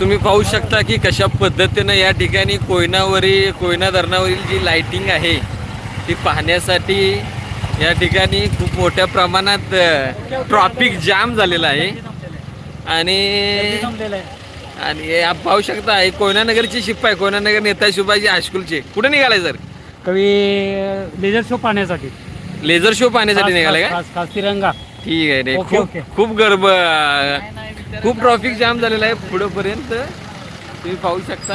तुम्ही पाहू शकता की कशा पद्धतीनं या ठिकाणी कोयनावरील कोयना धरणावरील जी लाइटिंग आहे ती पाहण्यासाठी या ठिकाणी खूप मोठ्या प्रमाणात ट्रॉफिक जाम झालेला आहे. आणि आणि आप पाहू शकता हे कोयनानगरची शिप आहे. कोयनानगर नेता शिवाजी हायस्कूलचे. कुठे निघालाय सर? कवी लेझर शो पाहण्यासाठी. लेझर शो पाहण्यासाठी निघालाय का? तिरंगा. ठीक आहे खूप. खूप गर्भ खूप ट्रॉफिक जाम झालेला आहे पुढंपर्यंत. तुम्ही पाहू शकता.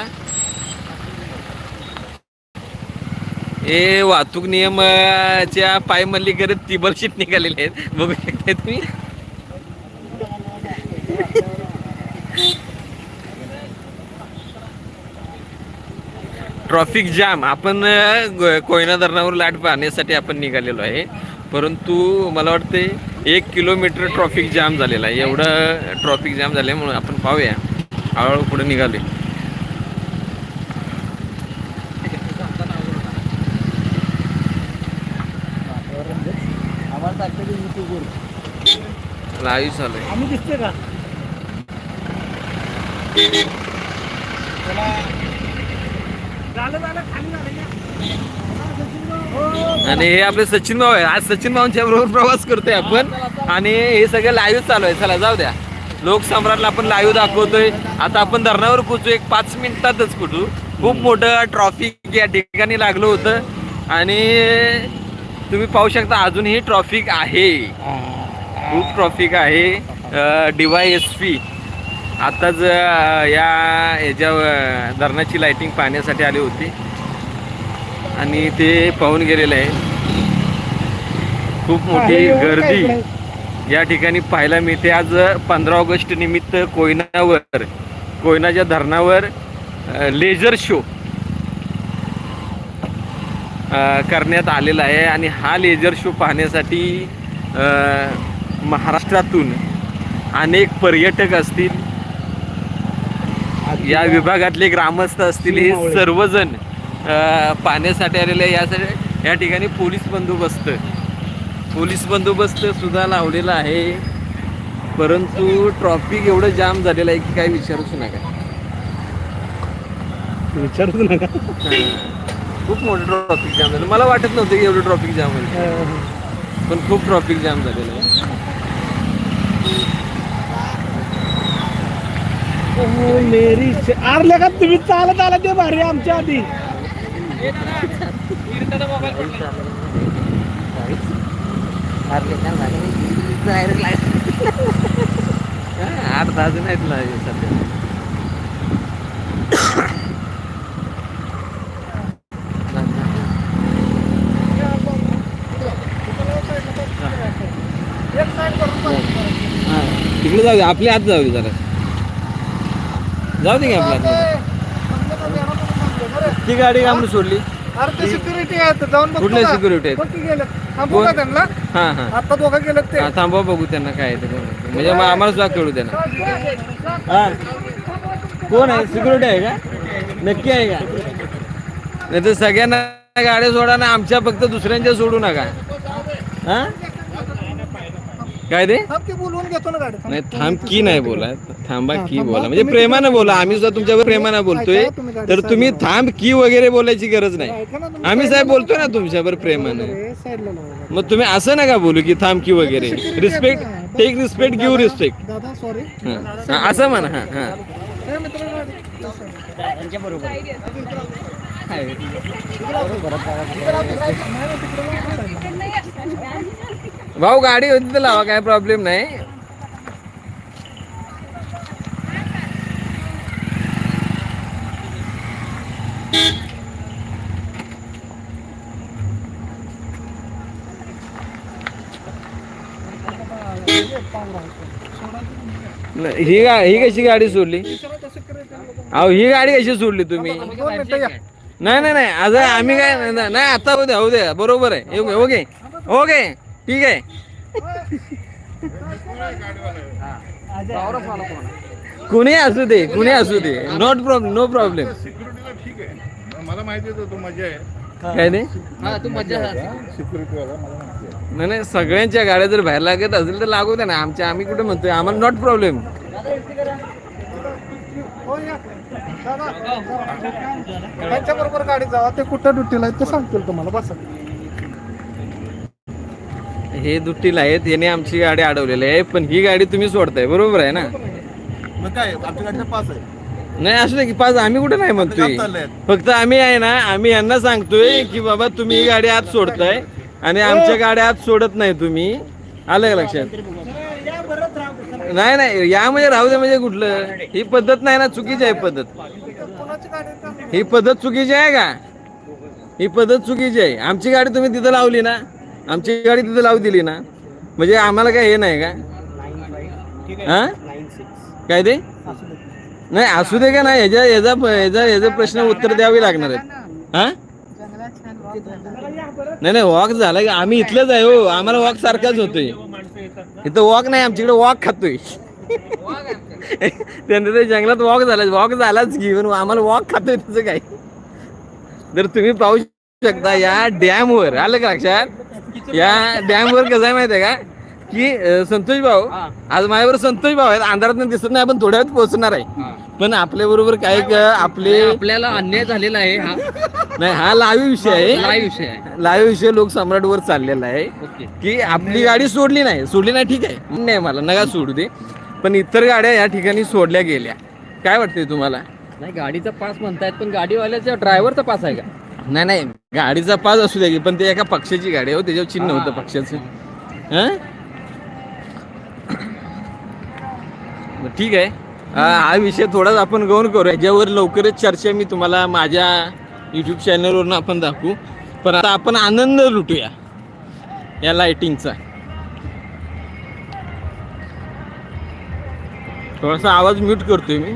हे वाहतूक नियमाच्या पायमल्ली करत तिबर शीट निघालेले आहेत. बघू शकता तुम्ही. ट्रॉफिक जाम आपण कोयना धरणावर लाट पाहण्यासाठी आपण निघालेलो आहे. परंतु मला वाटते एक किलोमीटर ट्रॉफिक जाम झालेला आहे. एवढं ट्रॉफिक जाम झालं म्हणून आपण पाहूया. हळूहळू पुढे निघाले लाईव्ह चालू आहे. आणि हे आपले सचिन भाऊ आहे आज सचिन भाऊंच्या बरोबर प्रवास करतोय आपण. आणि हे सगळं लाईव्ह चालू आहे चला जाऊ द्या. लोकसम्राटला आपण लाईव्ह दाखवतोय. आता आपण धरणावर पोचू एक पाच मिनिटातच पोचू खूप मोठं ट्रॉफिक या ठिकाणी लागलं होतं. आणि तुम्ही पाहू शकता अजूनही ट्रॉफिक आहे. खूप ट्रॉफिक आहे. डीवाय एस पी आताच या याच्या धरणाची लाइटिंग पाहण्यासाठी आली होती. आणि ते पाहून गेलेलं आहे. खूप मोठी गर्दी या ठिकाणी पाहायला मिळते. आज पंधरा ऑगस्ट निमित्त कोयनावर कोयनाच्या धरणावर लेझर शो करण्यात आलेला आहे. आणि हा लेझर शो पाहण्यासाठी महाराष्ट्रातून अनेक पर्यटक असतील. या विभागातले ग्रामस्थ असतील हे सर्वजण अ, पाहण्यासाठी आलेले आहे. यासाठी या ठिकाणी पोलीस बंदोबस्त. पोलीस बंदोबस्त सुद्धा लावलेला आहे. परंतु ट्रॉफिक एवढं जाम झालेलं आहे की काही विचारूच नका. विचारतो नका. हा. खूप मोठं ट्रॉफिक जाम झालं. मला वाटत नव्हतं की एवढं ट्रॉफिक जाम होईल. पण खूप ट्रॉफिक जाम झालेलं आहे. मेरी आरले का तुम्ही चालत आला ते भारी आमच्या आधी? हा, आठ दहा जण आहेत ना सध्या तिकडे जाऊ दे आपल्या हात जाऊ दे जरा. जाऊ दे की आपल्या हात ती गाडी म्हणून सोडली. अरे ते सिक्युरिटी जाऊन बघतो कुठले का? सिक्युरिटी आहेत बघ की गेलेत थांबू का त्यांना? हा हा. आता दोघं गेलेत ते. हा थांबवा बघू त्यांना काय आहे ते कोण आहे. म्हणजे मग आम्हाला सुद्धा कळू त्यांना. हा. कोण आहे? सिक्युरिटी आहे का? नक्की आहे का? नाही तर सगळ्यांना गाड्या सोडा ना आमच्या फक्त दुसऱ्यांच्या सोडू नका. हा? काय ते? थांब की बोलवून घेतो ना गाडी. थांब. नाही थांब की नाही बोला. थांबा की बोला. म्हणजे प्रेमानं बोला. आम्ही सुद्धा तुमच्यावर प्रेमानं बोलतोय. तर तुम्ही थांब की वगैरे बोलायची गरज नाही. आम्ही साहेब बोलतोय ना तुमच्यावर प्रेमानं. मग तुम्ही असं नका बोलू की थांब की वगैरे. Respect take respect give respect दादा सॉरी असं म्हणा हा हा. गाडी. भाऊ गाडी होती तर लावा काय प्रॉब्लेम नाही. ही गा ही कशी गाडी सोडली? अहो ही गाडी कशी सोडली तुम्ही? नाही नाही नाही आज आम्ही काय नाही, नाही आता होऊ द्या होऊ द्या बरोबर आहे. Okay okay. ठीक आहे. कुणी असू दे कुणी असू दे. नॉट प्रॉब्लेम नो प्रॉब्लेम ठीक आहे मला माहिती होतं तू मजा आहे काय नाही? सिक्युरिटी वाला मला आहे नाही नाही सगळ्यांच्या गाड्या जर बाहेर लागत असेल तर लागू द्या ना. आमच्या आम्ही कुठे म्हणतोय? आम्हाला नॉट प्रॉब्लेम त्यांच्या बरोबर गाडी जावा. ते कुठं ड्युटीला आहेत ते सांगतील तुम्हाला. बस. हे दुट्टीला आहेत याने आमची गाडी अडवलेली आहे पण ही गाडी तुम्ही सोडताय बरोबर आहे ना? मग काय आमच्या गाडीचा पास आहे नाही असू दे की पाच आम्ही कुठे नाही म्हणतोय. फक्त आम्ही आहे ना आम्ही यांना सांगतोय की बाबा तुम्ही ही गाडी आत सोडताय आणि आमच्या गाड्या आत सोडत नाही तुम्ही. आलं का लक्षात? नाही नाही या म्हणजे राहू दे म्हणजे कुठलं? ही पद्धत नाही ना चुकीची आहे पद्धत? ही पद्धत चुकीची आहे का? ही पद्धत चुकीची आहे. आमची गाडी तुम्ही तिथं लावली ना आमची गाडी तिथं लावू दिली ना. म्हणजे आम्हाला काय हे नाही का? हा? काय ते? नाही असू दे का नाही? याच्या याचा याचा याचा प्रश्न उत्तर द्यावी लागणार आहेत. हा? नाही नाही वॉक झाला की? आम्ही इथलंच आहे हो. आम्हाला वॉक सारखाच होतोय. इथं वॉक नाही आमच्याकडे वॉक खातोय. त्यांना ते जंगलात वॉक झाला वॉक झालाच घेऊन आम्हाला वॉक खातोय त्याचं काय तर तुम्ही पाहू शकता या डॅम वर. आलं का लक्षात? या डॅम वर कसं आहे माहिती आहे का? की अं, संतोष भाऊ आज माझ्याबरोबर संतोष भाऊ आहेत. अंधारात दिसत नाही आपण थोड्या वेळात पोहोचणार आहे. पण आपल्या बरोबर काय क- आपले आपल्याला अन्याय झालेला आहे हा. नाही हा लाईव्ह विषय आहे. लाईव्ह विषय आहे. लाईव्ह विषय लोकसम्राट वर चाललेला आहे. ओके. की आपली गाडी सोडली नाही. सोडली नाही ठीक आहे. नाही मला नका सोडू दे. पण इतर गाड्या या ठिकाणी सोडल्या गेल्या. काय वाटतंय तुम्हाला? नाही गाडीचा पास म्हणतायत पण गाडीवाल्याचा ड्रायव्हरचा पास आहे का? नाही नाही गाडीचा पास असू द्या की पण ते एका पक्षाची गाडी आहे हो त्याच्यावर चिन्ह होतं पक्षाचं. हं? मग ठीक आहे. हा हा विषय थोडाच आपण गौण करू याच्यावर लवकरच चर्चा मी तुम्हाला माझ्या युट्यूब चॅनलवरून आपण दाखवू. पण आता आपण आनंद लुटूया या लाइटिंगचा थोडासा आवाज म्यूट करतोय मी.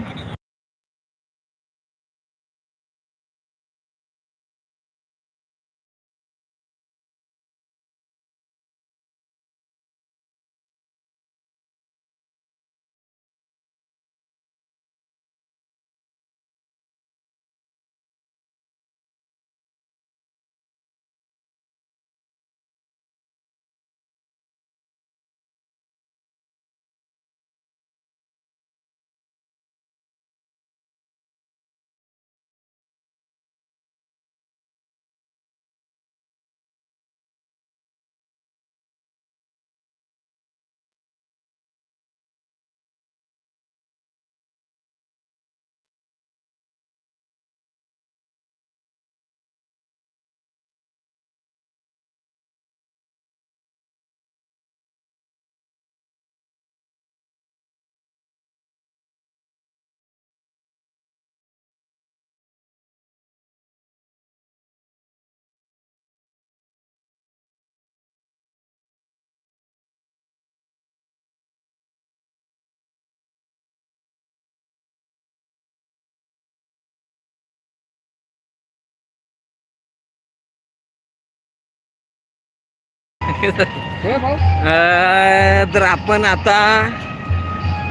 तर आपण आता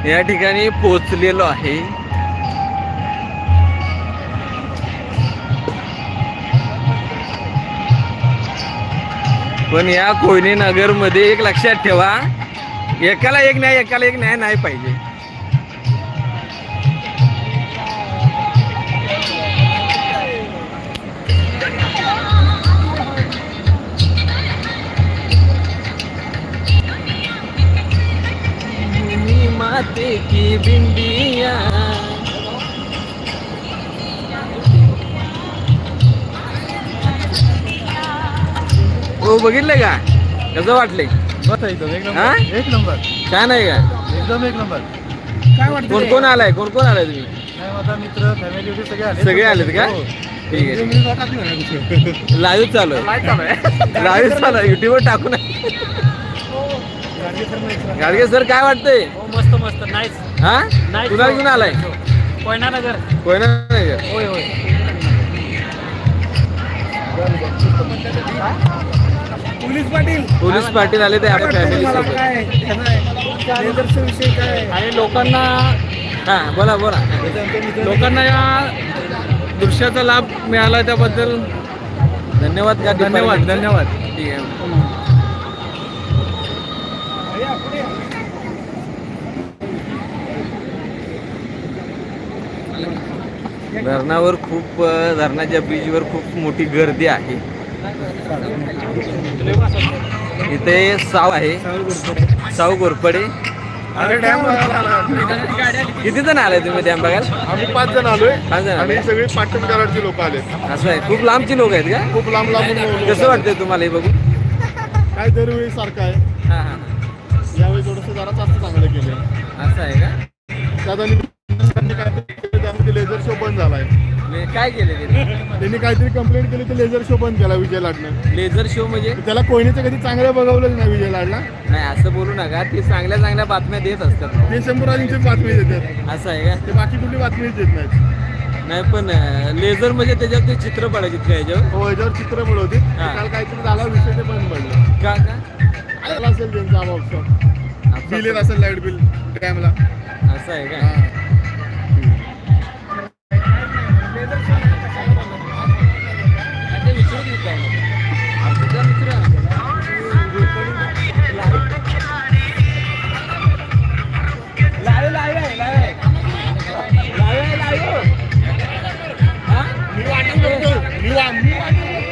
या ठिकाणी पोचलेलो आहे. पण या कोयने नगरमध्ये एक लक्षात ठेवा एकाला एक न्याय एकाला एक न्याय नाही पाहिजे. माते की बिंदिया हो बघितलं का? कसं वाटले बस एकदम एक हा? नंबर एक नंबर. छान आहे का? एकदम एक नंबर. काय वाटतं कोण कोण आलाय? कोण कोण आलाय तुम्ही? नाही माझा मित्र फॅमिली वगैरे सगळे आले. सगळे आलेत का? हो. ठीक आहे. लाईव्ह चालू आहे. लाईव्ह चालू आहे. युट्यूबवर टाकू नये नाही. गाडगे सर काय वाटतंय? मस्त मस्त. नाईस हा? कुणाला घेऊन आलाय? कोयना नगर कोयना नाही का? होय होय. पोलीस पाटील. पोलीस पाटील आले ते आपल्या फॅमिली सोबत. काय? लेदरचा विषय काय? आणि लोकांना हा बोला बोला. लोकांना या दृश्याचा लाभ मिळाला त्याबद्दल धन्यवाद का धन्यवाद धन्यवाद. ठीक आहे. धरणावर खूप धरणाच्या ब्रिजवर खूप मोठी गर्दी आहे. इथे साव आहे. साव घोरपडे. डॅम किती जण आले तुम्ही डॅम बघायला? आम्ही पाच जण आलोय. पाच जण आले? आणि सगळे पाटण कराडचे लोक आले असं आहे. खूप लांबची लोक आहेत का? खूप लांब लोकं कसं वाटतंय तुम्हाला हे बघून? काय दरवेळी सारखं आहे. हा हा. यावेळी थोडंसं जरा जास्त चांगलं केलं असं आहे का? आणि त्यांनी काय? लेझर शो बंद झालाय. ले- काय केले त्यांनी? त्यांनी काहीतरी कंप्लेंट केली तर लेझर शो बंद केला विजय लाडनं. लेझर शो म्हणजे? त्याला कोयनेचं कधी चांगलं बघवलंच नाही विजय लाडला. नाही असं बोलू नका. ते चांगल्या चांगल्या बातम्या देत असतात. ते शंभराजींची बातमी देतात. असं आहे का? ते बाकी कुठली बातमीच देत नाहीत. नाही पण लेझर म्हणजे त्याच्यावर ते चित्र पडायचे का याच्यावर? हो याच्यावर चित्र हा. काल काहीतरी झाला विषय ते बंद पडलं. का का? आला असेल त्यांचा असेल लाइट बिल डॅमला असं आहे का? आता मी वाटून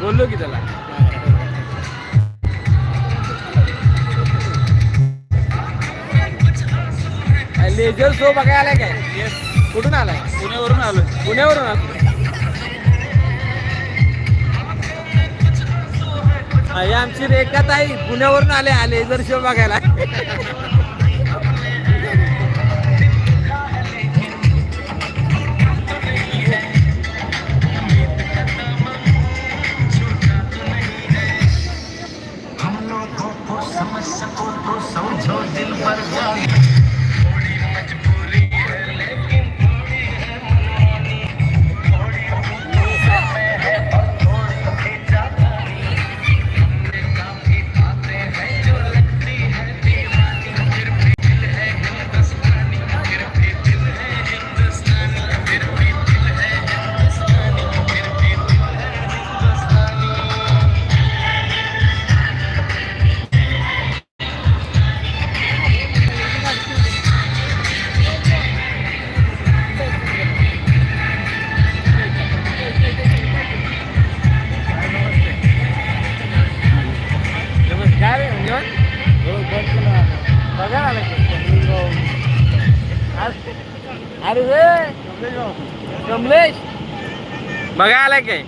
बोललो की त्याला. लेजर शो बघायला आलाय काय? कुठून आलाय? पुण्यावरून आलो पुण्यावरून आला आमची रेखा ताई पुण्यावरून आले आले जर शो बघायला. बघा आलाय काय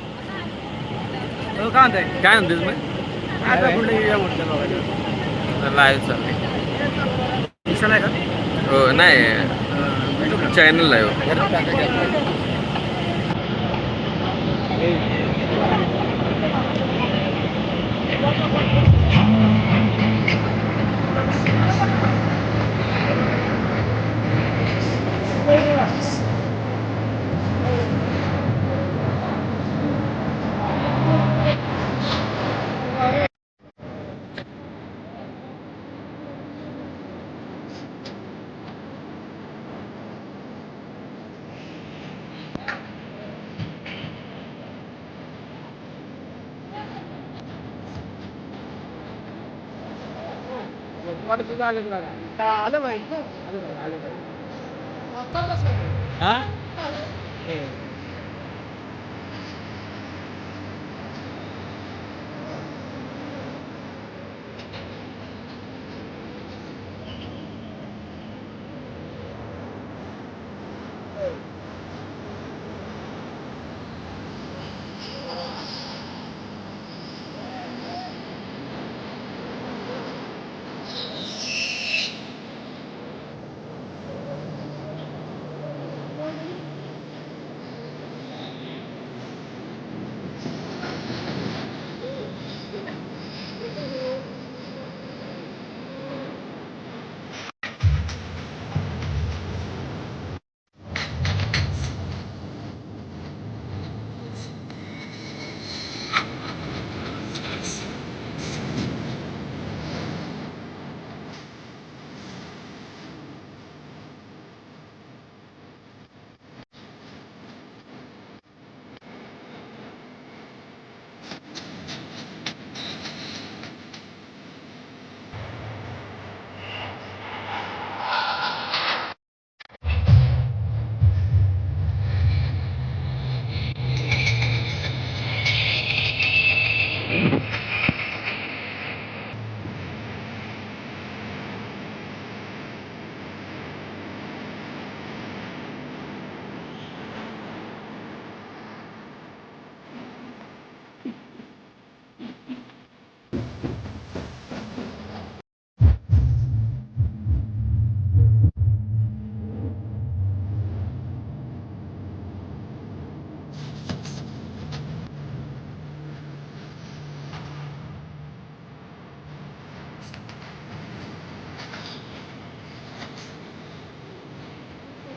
काय म्हणताय काय म्हणतेस मग आता पुढे या म्हणतो बघायला. Live sudah ada sudah ada. Tak ada main tu? Ada tak? Ada tak? Tahu tak? Ha? Eh.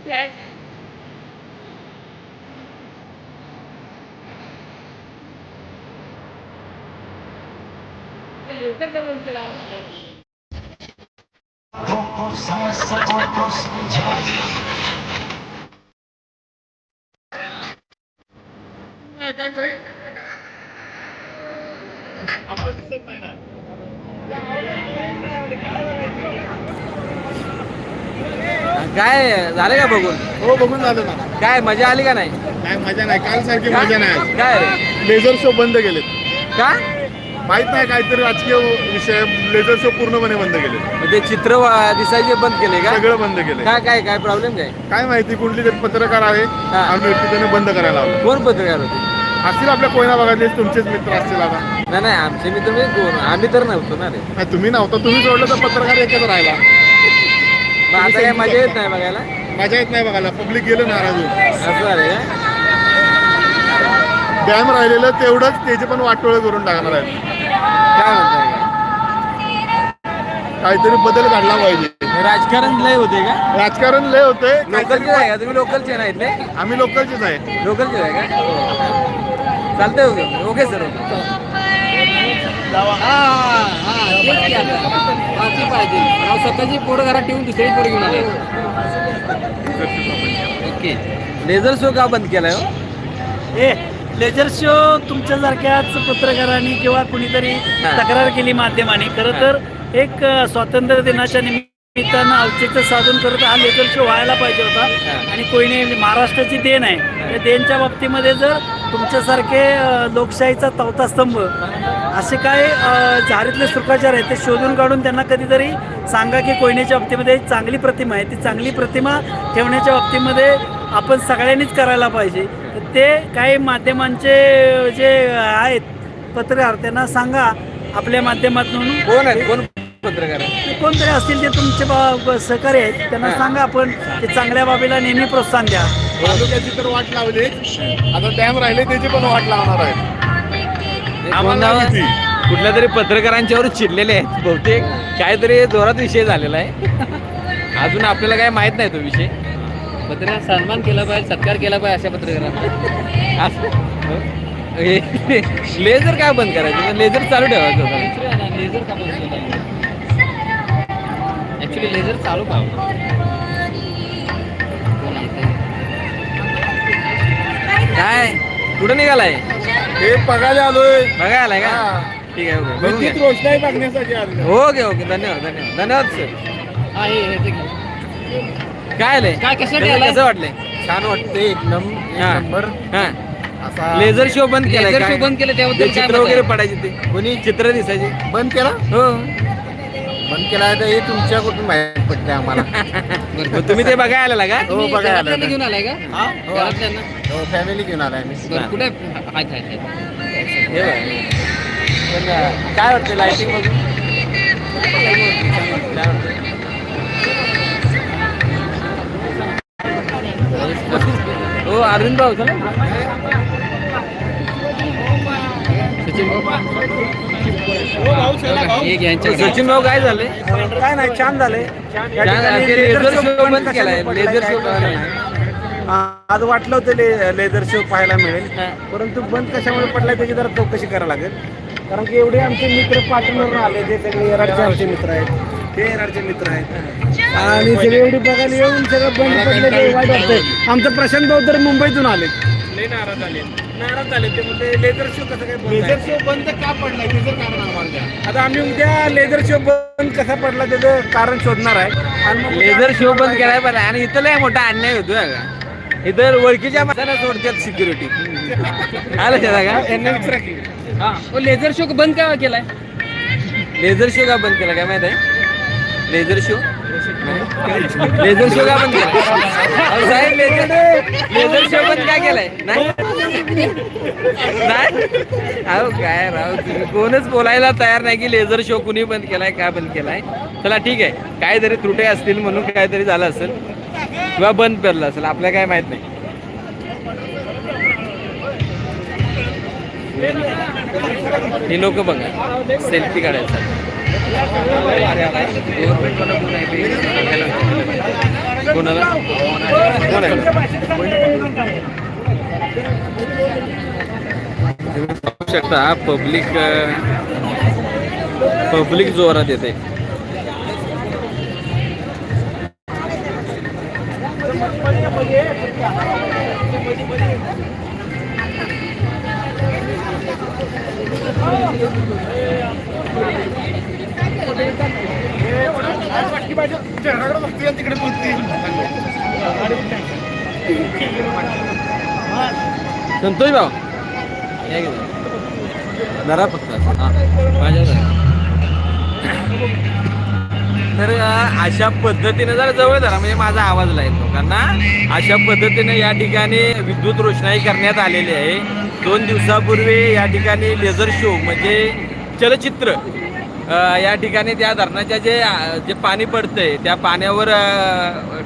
Channel आहे हो. आलं माहिती हा काय झालं का बघून? हो बघून झालं ना. काय मजा आली का नाही? काय मजा नाही काल सारखी का? मजा नाही. काय रे? लेझर शो बंद केलेत. का? माहीत नाही काहीतरी राजकीय विषय लेझर शो पूर्णपणे बंद केले मग ते चित्र वा- दिसायचे बंद केले का? सगळं बंद केलंय काय काय काय प्रॉब्लेम काय? काय माहिती कुठली तरी पत्रकार आहे. हा. आम्ही व्यक्ती त्याने बंद करायला लावलं कोण पत्रकार होते? असतील आपल्या कोयना भागातले तुमचेच मित्र असतील आता. नाही नाही आमचे मित्र म्हणजे कोण आम्ही तर नव्हतो ना रे. नाही तुम्ही नव्हता. तुम्ही सोडलं तर पत्रकार एकच राहिला. मग आता काय मजा येत नाही बघायला? मजा येत नाही बघायला. पब्लिक गेलं नाराज असं झालं का? डॅम राहिलेलं तेवढंच त्याचे पण वाटोळे करून टाकणार आहेत. काय म्हणताय? काहीतरी बदल काढला पाहिजे? राजकारण लय होते का? राजकारण लय होते लोकलचे आहे का? तुम्ही लोकलचे नाहीत नाही आम्ही लोकलचेच आहे. लोकलचे आहे का? चालतंय ओके. Okay sir okay. तेच की आता. बाकी पाहिजे. राव स्वतःची पोरं घरात ठेवून दुसरी पोरं घेऊन आले. ओके. लेझर शो का बंद केलाय हो? ए लेजर शो तुमच्यासारख्याच पत्रकारांनी किंवा कुणीतरी. तक्रार केली माध्यमाने. खरं तर एक अ, स्वातंत्र्य दिनाच्या निमित्तानं औचित्य साधून करत हा लेजर शो व्हायला पाहिजे होता. आणि कोणी महाराष्ट्राची देण आहे. त्या देणच्या बाबतीमध्ये जर तुमच्यासारखे अ, लोकशाहीचा चौथा स्तंभ असे काय झारीतले सुखाचार आहेत ते शोधून काढून त्यांना कधीतरी सांगा की कोयनेच्या बाबतीमध्ये एक चांगली प्रतिमा आहे. ती चांगली प्रतिमा ठेवण्याच्या बाबतीमध्ये आपण सगळ्यांनीच करायला पाहिजे. ते काही माध्यमांचे जे आहेत पत्रकार त्यांना सांगा आपल्या माध्यमातून. कोण आहेत? कोण पत्रकार आहे ते कोणतरी असतील ते तुमचे बा- सहकारी आहेत. त्यांना हा. सांगा आपण ते चांगल्या बाबीला नेहमी प्रोत्साहन द्या. तालुक्याची तर वाट लावली आता डॅम राहिले त्याची पण वाट लावणार आहे आम्हाला. कुठल्या तरी पत्रकारांच्यावर चिडलेले आहेत. बहुतेक काहीतरी जोरात विषय झालेला आहे. अजून आपल्याला काय माहीत नाही तो विषय. पत्रकार सन्मान केला पाहिजे सत्कार केला पाहिजे अशा पत्रकारांना. लेझर काय बंद करायचं? लेझर चालू ठेवायचं होतं. लेझर का ऍक्च्युली लेझर चालू का काय? कुठं निघालाय? हे बघायला आलोय. बघा आलाय का? हा. ठीक आहे ओके. बघून विद्युत घ्या. रोषणाई बघण्यासाठी आलोय. Okay okay. धन्यवाद धन्यवाद. धन्यवाद सर हा हे हे. काय आलंय? काय कशासाठी कसं- आलाय? कसं वाटलंय? छान वाटते एक हा. नंबर. हा. असा लेझर शो बंद केलाय लेझर काय? शो बंद केलं ते त्याबद्दल काय चित्र मत वगैरे? पडायचे ते. कोणी चित्र दिसायचे. बंद केला? हो. बंद केला तर हे तुमच्या कुठून माहिती पडते आम्हाला मग तुम्ही ते बघायला आला का हो तुम्ही बघायला घरातल्यांना. घेऊन आलाय का हा? हो. घरातल्यांना हो फॅमिली घेऊन आलाय मी बरं कुठे आहेत आहेत आहेत हे बघा. पण, अं, काय वाटतं लाइटिंग बघून काय वाटतं? हो अरविंद भाऊ चला एक यांच्याकडे सचिन भाऊ काय झाले? काय नाही छान झाले. लेझर शो बंद केलाय. लेझर शो आज वाटलं होतं ले लेझर शो पाहायला मिळेल. परंतु बंद कशामुळे पडलाय त्याची जरा चौकशी करायला लागेल. कारण की एवढे आमचे मित्र पार्टनर आले ते सगळे येराडचे आमचे मित्र आहेत. ते येराडचे मित्र आहेत. आणि सगळे एवढी बघायला येऊन सगळं बंद पडलेले वाईट वाटतंय. आमचं प्रशांत भाऊ तर मुंबईतून आले नाराज झाले नाराज झाले ते म्हणजे लेझर शो कसं काय लेझर शो बंद का पडलाय त्याचं कारण आम्हाला द्या. आता आम्ही उद्या लेझर शो बंद कसा पडला त्याचं कारण शोधणार आहे. आणि मग उद्या लेझर शो बंद केलाय पण आणि इथं लय मोठा अन्याय होतोय का? इथं ओळखीच्या माणसाला सोडतात सिक्युरिटी आलं त्याचा का हा. ओ लेझर शो बंद का केलाय? लेझर शो का बंद केला? काय माहीत आहे? लेझर शो लेझर शो का बंद केला साहेब लेझर लेझर शो बंद काय केलाय? नाही? अहो काय राव तुम्ही कोणच बोलायला तयार नाही की लेझर शो कुणी बंद केलाय का बंद केलाय. चला ठीक आहे. काहीतरी त्रुटे असतील म्हणून काहीतरी झालं असेल. किंवा बंद पडलं असेल. आपल्याला काय माहीत नाही. हे लोक बघा. सेल्फी काढायचं. कोणाला कोण आहे पाहू शकता पब्लिक पब्लिक जोरात येते तिकडे संतोष भाऊ. जरा. फक्त. माझ्या तर अशा पद्धतीने जरा जवळ धरा म्हणजे माझा आवाज लाईल लोकांना अशा पद्धतीने या ठिकाणी विद्युत रोषणाई करण्यात आलेली आहे. दोन दिवसापूर्वी या ठिकाणी लेझर शो म्हणजे चलचित्र या ठिकाणी त्या धरणाच्या जे जे पाणी पडतंय त्या पाण्यावर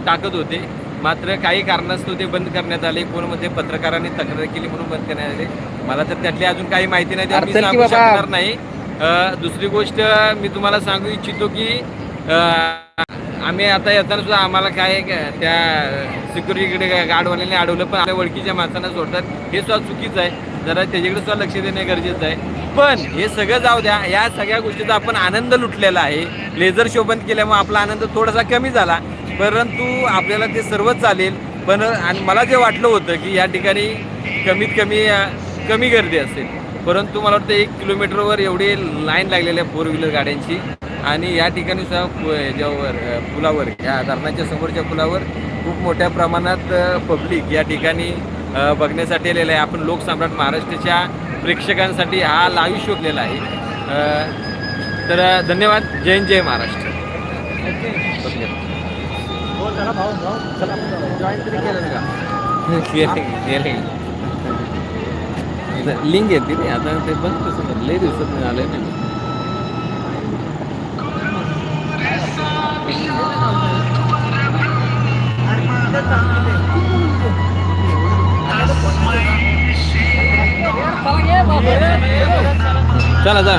टाकत होते. मात्र काही कारणास्तव ते बंद करण्यात आले. कोणमध्ये पत्रकारांनी तक्रार केली म्हणून बंद करण्यात आले. मला तर त्यातली अजून काही माहिती नाही. त्यात मी सांगू? शकणार नाही. दुसरी गोष्ट मी तुम्हाला सांगू इच्छितो की आम्ही आता येताना सुद्धा आम्हाला काय त्या सिक्युरिटीकडे गार्डवाल्याने अडवलं पण आपल्या ओळखीच्या माणसांना सोडतात. हे सुद्धा चुकीचं आहे. जरा त्याच्याकडे सुद्धा लक्ष देणे गरजेचं आहे. पण हे सगळं जाऊ द्या या सगळ्या गोष्टीचा आपण आनंद लुटलेला आहे. लेझर शोभन केल्यामुळे आपला आनंद थोडासा कमी झाला. परंतु आपल्याला ते सर्वच चालेल. पण आणि मला जे वाटलं होतं की या ठिकाणी कमीत कमी कमी गर्दी असेल. परंतु मला वाटतं एक किलोमीटरवर एवढी लाईन लागलेली आहे फोर व्हीलर गाड्यांची. आणि या ठिकाणी सुद्धा याच्यावर पुलावर या धरणाच्या समोरच्या पुलावर खूप मोठ्या प्रमाणात पब्लिक या ठिकाणी बघण्यासाठी आलेलं आहे. आपण लोकसम्राट महाराष्ट्राच्या प्रेक्षकांसाठी हा लाईव्ह शो केलेला आहे. तर धन्यवाद. जय हिंद, जय महाराष्ट्र. लिंक येते आता ते बंद कसं लय दिवसात आलंय नाही. चला जा